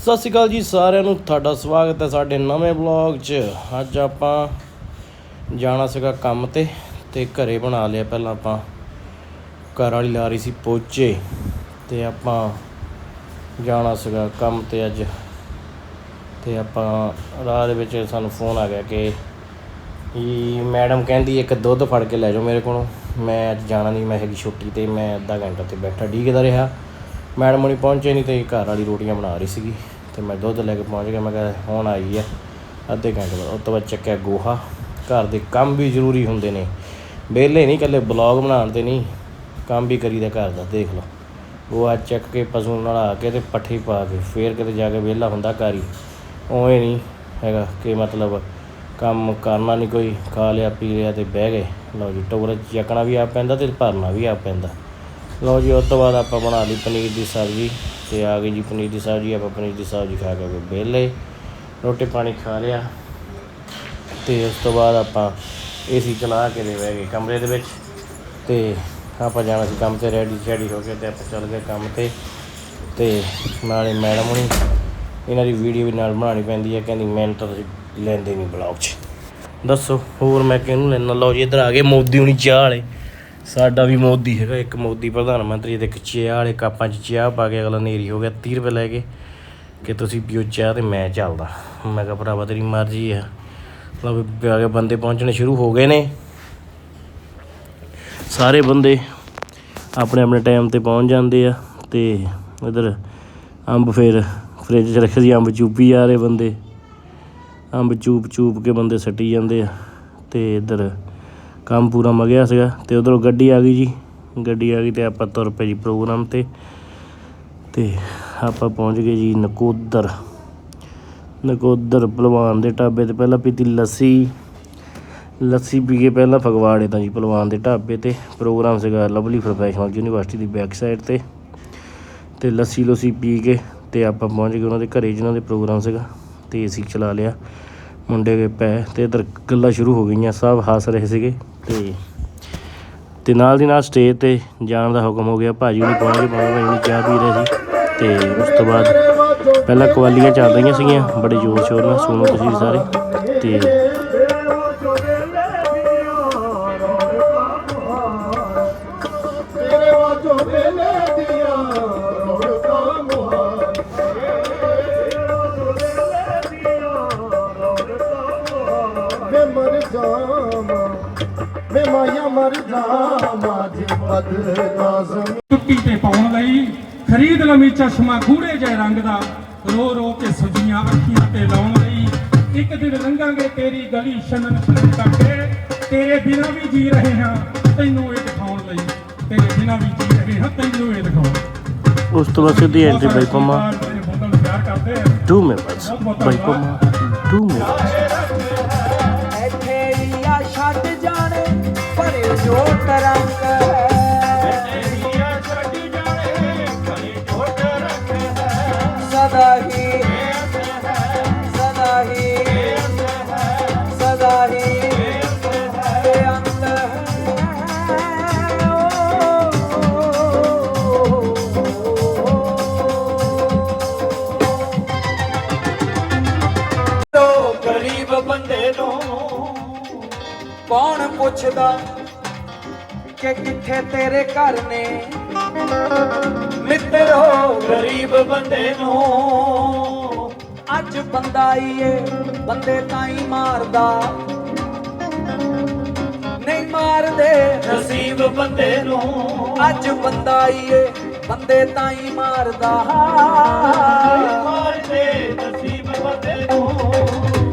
ਸਤਿ ਸ਼੍ਰੀ ਅਕਾਲ ਜੀ, ਸਾਰਿਆਂ ਨੂੰ ਤੁਹਾਡਾ ਸਵਾਗਤ ਹੈ ਸਾਡੇ ਨਵੇਂ ਵਲੌਗ 'ਚ। ਅੱਜ ਆਪਾਂ ਜਾਣਾ ਸੀਗਾ ਕੰਮ ਤੇ ਤੇ ਘਰੇ ਬਣਾ ਲਿਆ ਪਹਿਲਾਂ ਆਪਾਂ। ਘਰ ਵਾਲੀ ਲਾ ਰਹੀ ਸੀ ਪੋਚੇ ਤੇ ਆਪਾਂ ਜਾਣਾ ਸੀਗਾ ਕੰਮ ਤੇ ਅੱਜ। ਤੇ ਆਪਾਂ ਰਾਹ ਦੇ ਵਿੱਚ ਸਾਨੂੰ ਫੋਨ ਆ ਗਿਆ ਕਿ ਇਹ ਮੈਡਮ ਕਹਿੰਦੀ ਇੱਕ ਦੁੱਧ ਫੜ ਕੇ ਲੈ ਜਾਓ ਮੇਰੇ ਕੋਲੋਂ। ਮੈਂ ਅੱਜ ਜਾਣਾ ਨਹੀਂ, ਮੈਂ ਹੈਗੀ ਛੁੱਟੀ ਤੇ ਮੈਂ ਅੱਧਾ ਘੰਟਾ ਤੇ ਬੈਠਾ ਡੀਕਦਾ ਰਿਹਾ। ਮੈਡਮ ਹੁਣੀ ਪਹੁੰਚੇ ਨਹੀਂ ਤੇ ਘਰ ਵਾਲੀ ਰੋਟੀਆਂ ਬਣਾ ਰਹੀ ਸੀਗੀ। ਤੇ ਮੈਂ ਦੁੱਧ ਲੈ ਕੇ ਪਹੁੰਚ ਗਿਆ, ਮੈਂ ਕਿਹਾ ਹੁਣ ਆਈ ਹੈ ਅੱਧੇ ਘੰਟੇ ਬਾਅਦ, ਉਸ ਤੋਂ ਬਾਅਦ ਚੱਕਿਆ ਗੋਹਾ। ਘਰ ਦੇ ਕੰਮ ਵੀ ਜ਼ਰੂਰੀ ਹੁੰਦੇ ਨੇ। ਵਿਹਲੇ ਨਹੀਂ, ਇਕੱਲੇ ਬਲੌਗ ਬਣਾਉਣ ਤੇ ਨਹੀਂ। ਕੰਮ ਵੀ ਕਰੀਦਾ ਘਰ ਦਾ, ਦੇਖ ਲਓ। ਗੋਹਾ ਚੱਕ ਕੇ ਪਸ਼ੂ ਨੂੰ ਨਲਾ ਕੇ ਤੇ ਪੱਠੇ ਪਾ ਕੇ ਫੇਰ ਕਿਤੇ ਜਾ ਕੇ ਵਿਹਲਾ ਹੁੰਦਾ ਘਰ ਹੀ। ਉਵੇਂ ਨਹੀਂ ਹੈਗਾ ਕਿ ਮਤਲਬ ਕੰਮ ਕਰਨਾ ਨਹੀਂ ਕੋਈ, ਖਾ ਲਿਆ, ਪੀ ਲਿਆ ਤੇ ਬਹਿ ਗਏ। ਲਓ ਜੀ ਟੋਕਰਾ ਚੱਕਣਾ ਵੀ ਆ ਪੈਂਦਾ ਤੇ ਭਰਨਾ ਵੀ ਆ ਪੈਂਦਾ। ਲਓ ਜੀ, ਉਸ ਤੋਂ ਬਾਅਦ ਆਪਾਂ ਬਣਾ ਲਈ ਪਨੀਰ ਦੀ ਸਬਜ਼ੀ। ਤੇ ਆ ਗਈ ਜੀ ਪਨੀਰ ਦੀ ਸਬਜ਼ੀ, ਆਪਾਂ ਪਨੀਰ ਦੀ ਸਬਜ਼ੀ ਖਾ ਕੇ ਵਿਹਲੇ। ਰੋਟੀ ਪਾਣੀ ਖਾ ਲਿਆ। ਤੇ ਉਸ ਤੋਂ ਬਾਅਦ ਆਪਾਂ ਏਸੀ ਚਲਾ ਕੇ ਦੇ ਬਹਿ ਗਏ ਕਮਰੇ ਦੇ ਵਿੱਚ। ਤੇ ਆਪਾਂ ਜਾਣਾ ਸੀ ਕੰਮ ਤੇ, ਰੈਡੀ ਸ਼ੈਡੀ ਹੋ ਕੇ ਤੇ ਆਪਾਂ ਚੱਲ ਗਏ ਕੰਮ ਤੇ। ਤੇ ਨਾਲੇ ਮੈਡਮ ਹੁਣੀ, ਇਹਨਾਂ ਦੀ ਵੀਡੀਓ ਵੀ ਨਾਲ ਬਣਾਉਣੀ ਪੈਂਦੀ ਹੈ। ਕਹਿੰਦੀ ਮਿਹਨਤ ਤੁਸੀਂ ਲੈਂਦੇ ਨਹੀਂ ਬਲੌਗ 'ਚ। ਦੱਸੋ, ਹੋਰ ਮੈਂ ਕਿਹਨੂੰ ਲੈਣਾ ਲਓ ਜੀ, ਇੱਧਰ ਆ ਗਏ ਮੋਦੀ ਹੁਣੀ ਚਾਹ ਵਾਲੇ। ਸਾਡਾ ਵੀ ਮੋਦੀ ਹੈਗਾ, ਇੱਕ ਮੋਦੀ ਪ੍ਰਧਾਨ ਮੰਤਰੀ ਤੇ ਇੱਕ ਚਾਹ ਵਾਲੇ ਕੱਪਾਂ 'ਚ ਚਾਹ ਪਾ ਕੇ ਅਗਲਾ ਨੇਰੀ ਹੋ ਗਿਆ 30 ਰੁਪਏ ਲੈ ਕੇ, ਕਿ ਤੁਸੀਂ ਪੀਓ ਚਾਹ ਤੇ ਮੈਂ ਚੱਲਦਾ। ਮੈਂ ਕਿਹਾ, ਭਰਾਵਾ ਤੇਰੀ ਮਰਜ਼ੀ ਆ। ਮਤਲਬ ਵੀ ਆ ਕੇ ਬੰਦੇ ਪਹੁੰਚਣੇ ਸ਼ੁਰੂ ਹੋ ਗਏ ਨੇ। ਸਾਰੇ ਬੰਦੇ ਆਪਣੇ ਆਪਣੇ ਟਾਈਮ ਤੇ ਪਹੁੰਚ ਜਾਂਦੇ ਆ ਤੇ ਇਧਰ ਅੰਬ ਫੇਰ ਫ੍ਰਿਜ 'ਚ ਰੱਖੇ ਸੀ, ਅੰਬ ਚੂਪੀ ਜਾ ਰਹੇ ਬੰਦੇ। ਅੰਬ ਚੂਪ ਚੂਪ ਕੇ ਬੰਦੇ ਸੱਟੀ ਜਾਂਦੇ ਆ ਤੇ ਇਧਰ ਕੰਮ ਪੂਰਾ ਮਗਿਆ ਸੀਗਾ ਤੇ ਉਧਰੋਂ ਗੱਡੀ ਆ ਗਈ ਜੀ। ਗੱਡੀ ਆ ਗਈ ਤੇ ਆਪਾਂ ਤੁਰ ਪਏ ਜੀ ਪ੍ਰੋਗਰਾਮ ਤੇ। ਤੇ ਆਪਾਂ ਪਹੁੰਚ ਗਏ ਜੀ ਨਕੋਦਰ। ਨਕੋਦਰ ਭਲਵਾਨ ਦੇ ਢਾਬੇ ਤੇ ਪਹਿਲਾਂ ਪੀਤੀ ਲੱਸੀ। ਲੱਸੀ ਪੀ ਕੇ ਪਹਿਲਾਂ ਫਗਵਾੜੇ ਤਾਂ ਜੀ ਭਲਵਾਨ ਦੇ ਢਾਬੇ ਤੇ। ਪ੍ਰੋਗਰਾਮ ਸੀਗਾ ਲਵਲੀ ਪ੍ਰੋਫੈਸ਼ਨਲ ਯੂਨੀਵਰਸਿਟੀ ਦੀ ਬੈਕ ਸਾਈਡ ਤੇ। ਤੇ ਲੱਸੀ ਲੁੱਸੀ ਪੀ ਕੇ ਤੇ ਆਪਾਂ ਪਹੁੰਚ ਗਏ ਉਹਨਾਂ ਦੇ ਘਰੇ ਜਿਨ੍ਹਾਂ ਦੇ ਪ੍ਰੋਗਰਾਮ ਸੀਗਾ। ਤੇ ਏਸੀ ਚਲਾ ਲਿਆ। ਮੁੰਡੇ ਦੇ ਪੈ ਤੇ ਇਧਰ ਗੱਲਾਂ ਸ਼ੁਰੂ ਹੋ ਗਈਆਂ, ਸਭ ਹੱਸ ਰਹੇ ਸੀਗੇ। ਤੇ ਤੇ ਨਾਲ ਦੀ ਨਾਲ ਸਟੇਜ ਤੇ ਜਾਣ ਦਾ ਹੁਕਮ ਹੋ ਗਿਆ। ਭਾਜੀ ਨੂੰ ਪਹੁੰਚ ਕੇ ਭਾਜੀ ਨੂੰ ਚਾਹ ਪੀ ਰਹੇ ਸੀ ਤੇ ਉਸ ਤੋਂ ਬਾਅਦ ਪਹਿਲਾਂ ਕਵਾਲੀਆਂ ਚੱਲ ਰਹੀਆਂ ਸੀਗੀਆਂ, ਬੜੇ ਜ਼ੋਰ ਸ਼ੋਰ ਨਾਲ ਸੁਣੋ ਤੁਸੀਂ ਸਾਰੇ ਤੇ ਟੁੱਟੀ ਤੇ ਪਾਉਣ ਲਈ ਖਰੀਦ ਲਵੀ ਚਸ਼ਮਾ ਗੂੜੇ ਜੇ ਰੰਗ ਦਾ। ਰੋ ਰੋ ਕੇ ਸੁਜੀਆਂ ਅੱਖੀਆਂ ਤੇ ਲਾਉਣ ਲਈ ਇੱਕ ਦਿਨ ਲੰਘਾਂਗੇ ਤੇਰੀ ਗਲੀ ਛਨਨ ਕਰਕੇ। ਤੇਰੇ ਬਿਨਾਂ ਵੀ ਜੀ ਰਹੇ ਹਾਂ ਤੈਨੂੰ ਇਹ ਦਿਖਾਉਣ ਲਈ। ਤੇਰੇ ਬਿਨਾਂ ਵੀ ਜੀ ਰਹੇ ਹਾਂ ਤੈਨੂੰ ਇਹ ਦਿਖਾਉਣ ਉਸ ਤੋਂ ਬਾਅਦ ਸਿੱਧੀ ਐਂਟਰੀ ਬਾਈ ਆ। ਟੂ ਮੈਂਬਰਸ ਬਾਈ ਪੰਮਾ। ਟੂ ਮੈਂਬਰਸ ਜੋ ਤਰੰਗ ਸਦਾ ਹੀ ਸਦਾ ਹੀ ਸਦਾ ਹੈ ਗਰੀਬ ਬੰਦੇ ਨੂੰ ਕੌਣ ਪੁੱਛਦਾ? ਕਿ ਕਿੱਥੇ ਤੇਰੇ ਘਰ ਨੇ? ਮਿੱਤਰੋ ਗਰੀਬ ਬੰਦੇ ਨੂੰ। ਅੱਜ ਬੰਦਾ ਹੀ ਏ ਬੰਦੇ ਤਾਂ ਹੀ ਮਾਰਦਾ। ਨਹੀਂ ਮਾਰਦੇ। ਨਸੀਬ ਬੰਦੇ ਨੂੰ। ਅੱਜ ਬੰਦਾ ਹੀ ਏ ਬੰਦੇ ਤਾਂ ਹੀ ਮਾਰਦਾ। ਮਾਰਦੇ ਨਸੀਬ ਬੰਦੇ ਨੂੰ।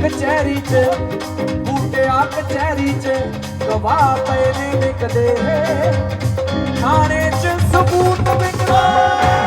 ਕਚਹਿਰੀ 'ਚ ਬੂਟਿਆ ਕਚਹਿਰੀ 'ਚ ਗਵਾਹ ਪਏ ਨੇ ਵਿਕਦੇ ਥਾਣੇ 'ਚ ਸਬੂਤ ਵਿਕਦਾ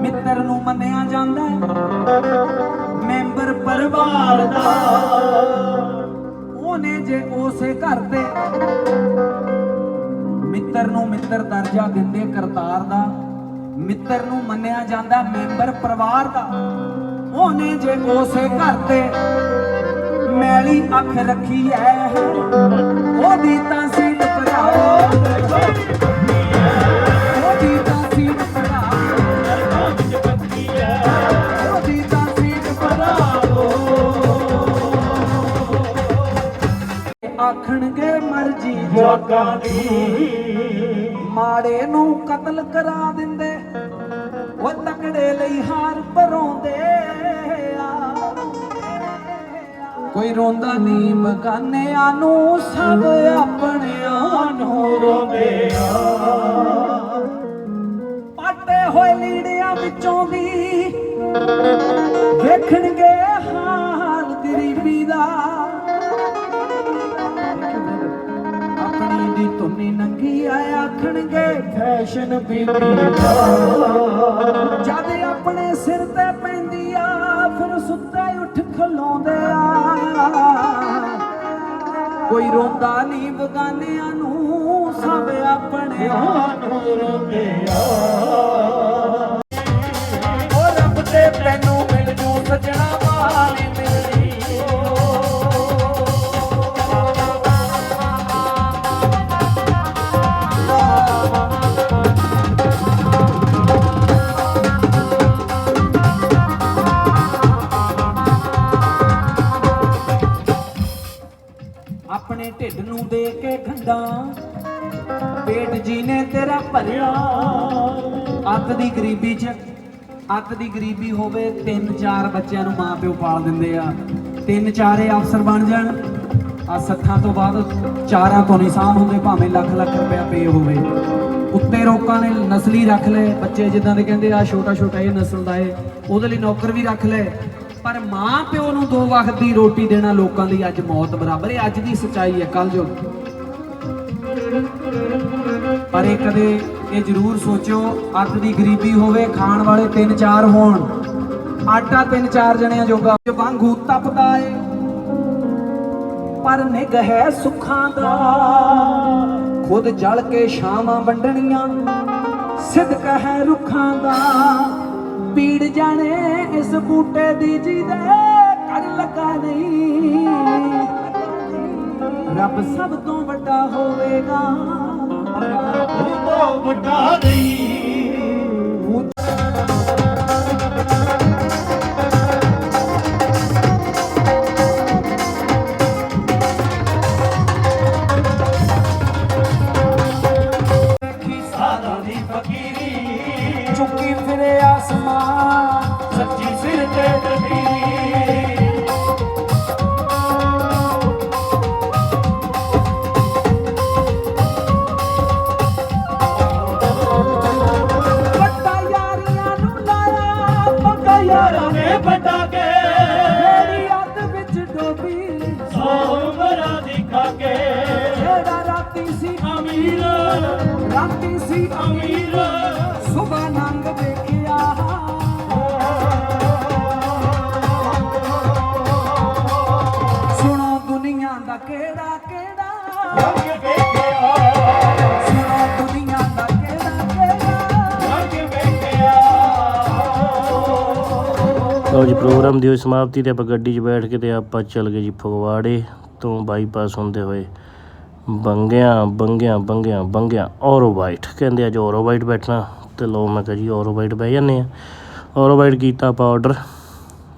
ਮਿੱਤਰ ਨੂੰ ਮੰਨਿਆ ਜਾਂਦਾ ਹੈ। ਮੈਂਬਰ ਪਰਿਵਾਰ ਦਾ। ਉਹਨੇ ਜੇ ਉਸੇ ਘਰ ਦੇ ਮਿੱਤਰ ਨੂੰ ਮਿੱਤਰ ਦਰਜਾ ਦਿੰਦੇ ਕਰਤਾਰ ਦਾ, ਮਿੱਤਰ ਨੂੰ ਮੰਨਿਆ ਜਾਂਦਾ ਮੈਂਬਰ ਪਰਿਵਾਰ ਦਾ, ਉਹਨੇ ਜੇ ਉਸੇ ਘਰ ਤੇ ਮੈਲੀ ਅੱਖ ਰੱਖੀ ਐ ਉਹਦੀ ਤਾਂ ਸੀਟ ਭਰਾਓ ਆਖਣਗੇ ਮਰਜ਼ੀ ਜੋਗਾਂ ਦੀ। ਮਾੜੇ ਨੂੰ ਕਤਲ ਕਰਾ ਦਿੰਦੇ ਉਹ ਤਕੜੇ ਲਈ ਹਾਰ ਭਰੋਂਦੇ ਆ। ਕੋਈ ਰੋਂਦਾ ਨਹੀਂ ਮਗਾਨਿਆਂ ਨੂੰ ਸਭ ਆਪਣਿਆਂ ਨੂੰ ਰੋਂਦੇ ਆ। ਆਖਣਗੇ ਫੈਸ਼ਨ ਬੀਬੀ ਜਦ ਆਪਣੇ ਸਿਰ ਤੇ ਪੈਂਦੀ ਆ, ਫਿਰ ਸੁੱਤੇ ਉੱਠ ਖਲੋਂਦੇ ਆ। ਕੋਈ ਰੋਂਦਾ ਨਹੀਂ ਬਗਾਨਿਆਂ ਨੂੰ, ਸਭ ਆਪਣੇ ਨੂੰ ਰੋਂਦੇ ਆ। ਉਹ ਰੱਬ ਤੇ ਤੈਨੂੰ ਮਿਲ ਜੂ ਸਜਣਾ। ਪੇਟ ਜੀ ਨੇ ਤੇਰਾ ਭਰਿਆ। ਅੱਤ ਦੀ ਗਰੀਬੀ 'ਚ, ਅੱਤ ਦੀ ਗਰੀਬੀ ਹੋਵੇ, ਤਿੰਨ ਚਾਰ ਬੱਚਿਆਂ ਨੂੰ ਮਾਂ ਪਿਓ ਪਾਲ ਦਿੰਦੇ ਆ। ਤਿੰਨ ਚਾਰੇ ਅਫਸਰ ਬਣ ਜਾਣ। ਆ ਸੱਥਾਂ ਤੋਂ ਬਾਅਦ ਚਾਰਾਂ ਤੋਂ ਨਿਸ਼ਾਨ ਹੁੰਦੇ, ਭਾਵੇਂ ਲੱਖ ਲੱਖ ਰੁਪਇਆ ਪੇ ਹੋਵੇ। ਉੱਤੇ ਲੋਕਾਂ ਨੇ ਨਸਲੀ ਰੱਖ ਲਏ। ਬੱਚੇ ਜਿੱਦਾਂ ਦੇ ਕਹਿੰਦੇ ਆ ਛੋਟਾ ਛੋਟਾ ਇਹ ਨਸਲ ਦਾ ਏ, ਉਹਦੇ ਲਈ ਨੌਕਰ ਵੀ ਰੱਖ ਲਏ। ਪਰ ਮਾਂ ਪਿਓ ਨੂੰ ਦੋ ਵਕਤ ਦੀ ਰੋਟੀ ਦੇਣਾ ਲੋਕਾਂ ਲਈ ਅੱਜ ਮੌਤ ਬਰਾਬਰ ਹੈ ਅੱਜ ਦੀ ਸੱਚਾਈ ਹੈ ਕੱਲ ਜੋ ਪਰ ਇਹ ਕਦੇ ਇਹ ਜ਼ਰੂਰ ਸੋਚੋ ਅੱਤ ਦੀ ਗਰੀਬੀ ਹੋਵੇ, ਖਾਣ ਵਾਲੇ ਤਿੰਨ ਚਾਰ ਹੋਣ। ਆਟਾ ਤਿੰਨ ਚਾਰ ਜਣਿਆਂ ਜੋਗਾ। ਵਾਂਗੂ ਤਪਦਾ ਏ, ਪਰ ਨਿਗ ਹੈ ਸੁੱਖਾਂ ਦਾ। ਖੁਦ ਜਲ ਕੇ ਛਾਵਾਂ ਵੰਡਣੀਆਂ ਸਿਦਕ ਹੈ ਰੁੱਖਾਂ ਦਾ। ਪੀੜ ਜਾਣੇ ਇਸ ਬੂਟੇ ਦੀ ਜਿਹਦੇ ਕਰ ਲੱਗਾ ਨਹੀਂ। ਰੱਬ ਸਭ ਤੋਂ ਵੱਡਾ ਹੋਵੇਗਾ। ਉਹ ਵੱਡਾ ਦੀ ਫਕੀਰੀ। ਚੁੱਕੀ ਫਿਰੇ ਆਸਮਾਨ ਸੱਚੀ ਸਿਰ ਤੇ ਤਬੀਰੀ ਰਾਤੀ ਸੀ ਅਮੀਰ। ਸੁਬਾ ਨੰਗ ਵੇਖਿਆ ਸੁਣੋ ਦੁਨੀਆ ਦਾ ਕਿਹੜਾ ਕਿਹੜਾ। ਰੰਗ ਵੇਖਿਆ ਸੁਣੋ ਦੁਨੀਆ ਦਾ ਕਿਹੜਾ ਕਿਹੜਾ। ਰੰਗ ਵੇਖਿਆ ਲਓ ਜੀ ਪ੍ਰੋਗਰਾਮ ਦੀ ਹੋਈ ਸਮਾਪਤੀ ਤੇ ਆਪਾਂ ਗੱਡੀ 'ਚ ਬੈਠ ਕੇ ਤੇ ਆਪਾਂ ਚੱਲ ਗਏ ਜੀ ਫਗਵਾੜੇ ਤੋਂ ਬਾਈਪਾਸ ਹੁੰਦੇ ਹੋਏ। ਬੰਗਿਆਂ ਬੰਗਿਆਂ ਬੰਗਿਆਂ ਬੰਗਿਆਂ ਓਰੋਵਾਈਟ ਕਹਿੰਦੇ ਅੱਜ ਓਰੋਵਾਈਟ ਬੈਠਣਾ ਤੇ ਲਓ ਮੈਂ ਕਿਹਾ ਜੀ ਓਰੋਵਾਈਟ ਬਹਿ ਜਾਂਦੇ ਆ। ਓਰੋਵਾਈਟ ਕੀਤਾ ਆਪਾਂ ਆਰਡਰ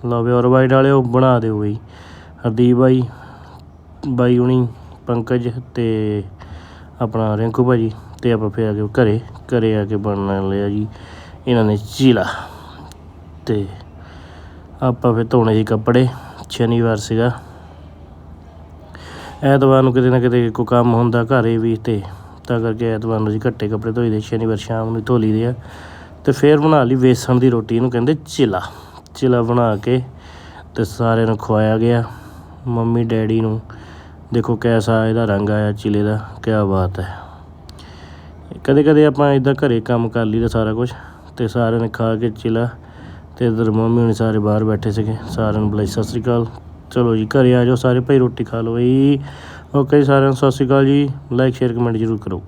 ਲਓ ਵੀ ਔਰੋ ਵਾਈਟ ਵਾਲਿਓ ਬਣਾ ਦਿਓ ਬਈ। ਹਰਦੀਪ ਬਾਈ ਬਾਈ ਹੁਣੀ, ਪੰਕਜ ਤੇ ਆਪਣਾ ਰਿੰਕੂ ਭਾਜੀ ਤੇ ਆਪਾਂ ਫਿਰ ਆ ਕੇ ਘਰੇ। ਘਰੇ ਆ ਕੇ ਬਣ ਲਿਆ ਜੀ ਇਹਨਾਂ ਨੇ ਚੀਲਾ। ਤੇ ਆਪਾਂ ਫਿਰ ਧੋਣੇ ਜੀ ਕੱਪੜੇ। ਸ਼ਨੀਵਾਰ ਸੀਗਾ। ਐਤਵਾਰ ਨੂੰ ਕਿਤੇ ਨਾ ਕਿਤੇ ਕੋਈ ਕੰਮ ਹੁੰਦਾ ਘਰੇ ਵੀ ਤੇ ਤਾਂ ਕਰਕੇ ਐਤਵਾਰ ਨੂੰ ਅਸੀਂ ਘੱਟੇ ਕੱਪੜੇ ਧੋਈਦੇ, ਸ਼ਨੀਵਾਰ ਸ਼ਾਮ ਨੂੰ ਧੋ ਲਈਦੇ ਆ। ਤੇ ਫਿਰ ਬਣਾ ਲਈ ਵੇਸਣ ਦੀ ਰੋਟੀ, ਇਹਨੂੰ ਕਹਿੰਦੇ ਚਿਲਾ। ਚਿਲਾ ਬਣਾ ਕੇ ਤੇ ਸਾਰਿਆਂ ਨੂੰ ਖਵਾਇਆ ਗਿਆ। ਮੰਮੀ, ਡੈਡੀ ਨੂੰ। ਦੇਖੋ ਕੈਸਾ ਇਹਦਾ ਰੰਗ ਆਇਆ ਚਿਲੇ ਦਾ ਕੀ ਬਾਤ ਹੈ। ਕਦੇ ਕਦੇ ਆਪਾਂ ਇਦਾਂ ਘਰੇ ਕੰਮ ਕਰ ਲਈਦਾ ਸਾਰਾ ਕੁਝ ਤੇ ਸਾਰਿਆਂ ਨੇ ਖਾ ਕੇ ਚਿਲਾ ਤੇ ਇਧਰ ਮੰਮੀ ਹੁਣੀ ਸਾਰੇ ਬਾਹਰ ਬੈਠੇ ਸੀਗੇ। ਸਾਰਿਆਂ ਨੂੰ ਬੁਲਾਈ, ਸਤਿ ਸ੍ਰੀ ਅਕਾਲ। ਚਲੋ ਜੀ, ਘਰੇ ਆ ਜਾਓ, ਸਾਰੇ ਭਾਈ ਰੋਟੀ ਖਾ ਲਓ ਜੀ ਓਕੇ ਜੀ ਸਾਰਿਆਂ ਨੂੰ, ਸਤਿ ਸ੍ਰੀ ਅਕਾਲ ਜੀ। ਲਾਈਕ ਸ਼ੇਅਰ ਕਮੈਂਟ ਜ਼ਰੂਰ ਕਰੋ।